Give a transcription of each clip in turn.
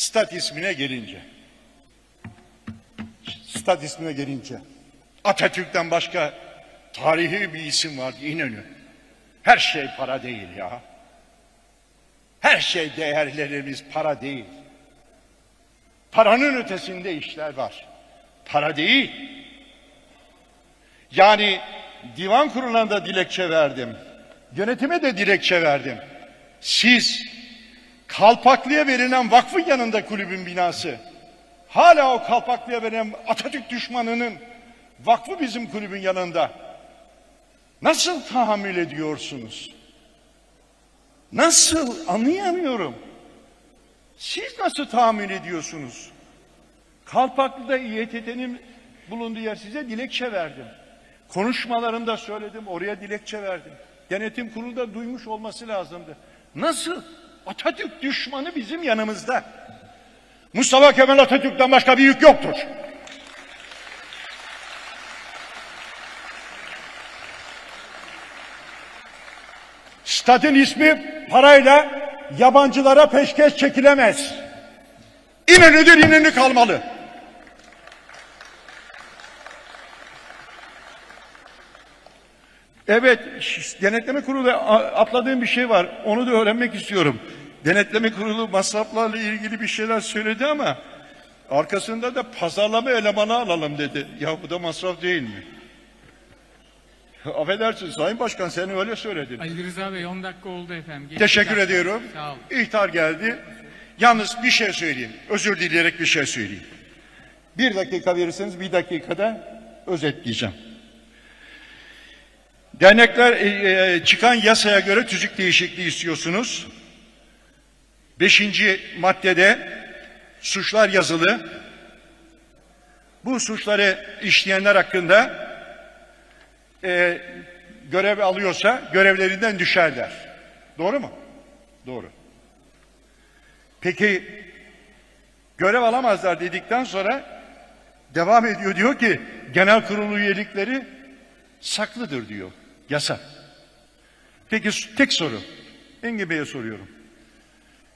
Stat ismine gelince. Stat ismine gelince. Atatürk'ten başka tarihi bir isim var İnönü. Her şey para değil ya. Her şey değerlerimiz para değil. Paranın ötesinde işler var. Para değil. Yani divan kuruluna da dilekçe verdim. Yönetime de dilekçe verdim. Siz Kalpaklı'ya verilen vakfın yanında kulübün binası. Hala o Kalpaklı'ya verilen Atatürk düşmanının vakfı bizim kulübün yanında. Nasıl tahammül ediyorsunuz? Nasıl anlayamıyorum. Siz nasıl tahammül ediyorsunuz? Kalpaklı'da İETT'nin bulunduğu yer size dilekçe verdim. Konuşmalarımda söyledim, oraya dilekçe verdim. Denetim kurulu da duymuş olması lazımdı. Nasıl? Atatürk düşmanı bizim yanımızda. Mustafa Kemal Atatürk'ten başka bir yük yoktur. Stadın ismi parayla yabancılara peşkeş çekilemez. İnönüdür İnönü kalmalı. Evet, denetleme kurulu atladığım bir şey var. Onu da öğrenmek istiyorum. Denetleme kurulu masraflarla ilgili bir şeyler söyledi ama arkasında da pazarlama elemanı alalım dedi. Ya bu da masraf değil mi? Affedersin Sayın Başkan sen öyle söyledin. Ali Rıza Bey 10 dakika oldu efendim. Geçti Teşekkür dakika. ediyorum. Sağ olun. İhtar geldi. Yalnız bir şey söyleyeyim. Özür dileyerek bir şey söyleyeyim. Bir dakika verirseniz bir dakikada özetleyeceğim. Dernekler e, e, çıkan yasaya göre tüzük değişikliği istiyorsunuz. Beşinci maddede suçlar yazılı. Bu suçları işleyenler hakkında e, görev alıyorsa görevlerinden düşerler. Doğru mu? Doğru. Peki görev alamazlar dedikten sonra devam ediyor diyor ki genel kurulu üyelikleri saklıdır diyor. Yasa. Peki tek soru. Engin Bey'e soruyorum.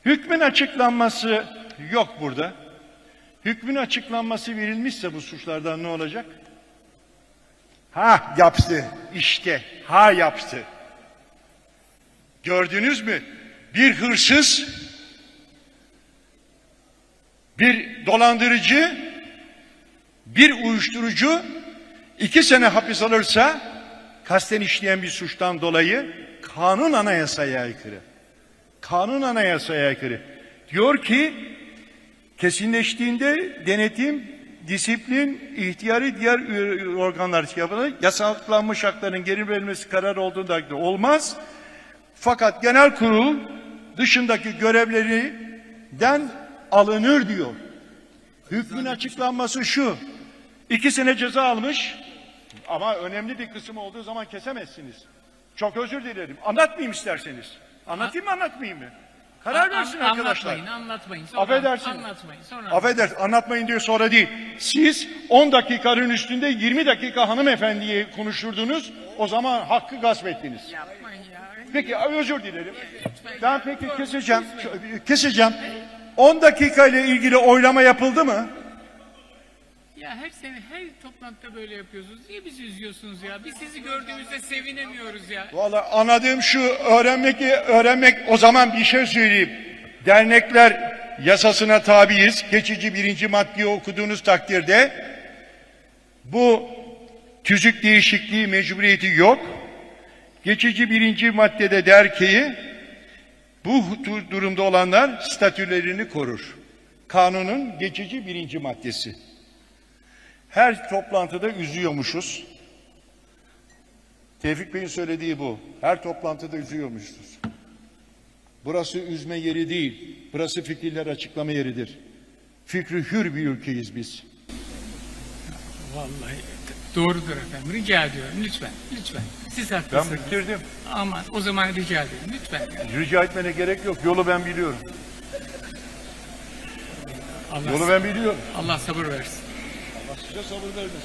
Hükmün açıklanması yok burada. Hükmün açıklanması verilmişse bu suçlardan ne olacak? Ha yaptı. İşte ha yaptı. Gördünüz mü? Bir hırsız, bir dolandırıcı, bir uyuşturucu iki sene hapis alırsa kasten işleyen bir suçtan dolayı kanun anayasaya aykırı. Kanun anayasaya aykırı. Diyor ki kesinleştiğinde denetim, disiplin, ihtiyari diğer organlar yapılır. Yasaklanmış hakların geri verilmesi karar olduğunda olmaz. Fakat genel kurul dışındaki görevlerinden alınır diyor. Hükmün açıklanması şu. İki sene ceza almış ama önemli bir kısım olduğu zaman kesemezsiniz. Çok özür dilerim. Anlatmayayım isterseniz. Anlatayım mı anlatmayayım mı? Karar versin an- arkadaşlar. Anlatmayın, anlatmayın. Sonra, Affedersin. Anlatmayın, sonra. Affedersin anlatmayın diyor sonra değil. Siz 10 dakikanın üstünde 20 dakika hanımefendiyi konuşturdunuz. O zaman hakkı gasp ettiniz. Yapmayın ya. Peki özür dilerim. Ben peki keseceğim. Keseceğim. 10 dakika ile ilgili oylama yapıldı mı? Ya her sene her toplantıda böyle yapıyorsunuz. Niye bizi üzüyorsunuz ya? Biz sizi gördüğümüzde sevinemiyoruz ya. Vallahi anladığım şu öğrenmek öğrenmek o zaman bir şey söyleyeyim. Dernekler yasasına tabiiz. Geçici birinci maddeyi okuduğunuz takdirde bu tüzük değişikliği mecburiyeti yok. Geçici birinci maddede der ki bu durumda olanlar statülerini korur. Kanunun geçici birinci maddesi. Her toplantıda üzüyormuşuz. Tevfik Bey'in söylediği bu. Her toplantıda üzüyormuşuz. Burası üzme yeri değil. Burası fikirler açıklama yeridir. Fikri hür bir ülkeyiz biz. Vallahi doğrudur efendim. Rica ediyorum lütfen. Lütfen. Siz Ben haklısınız. bitirdim. Aman o zaman rica ederim. Lütfen. Rica etmene gerek yok. Yolu ben biliyorum. Allah, Yolu ben biliyorum. Allah sabır versin. Size sabır vermesin.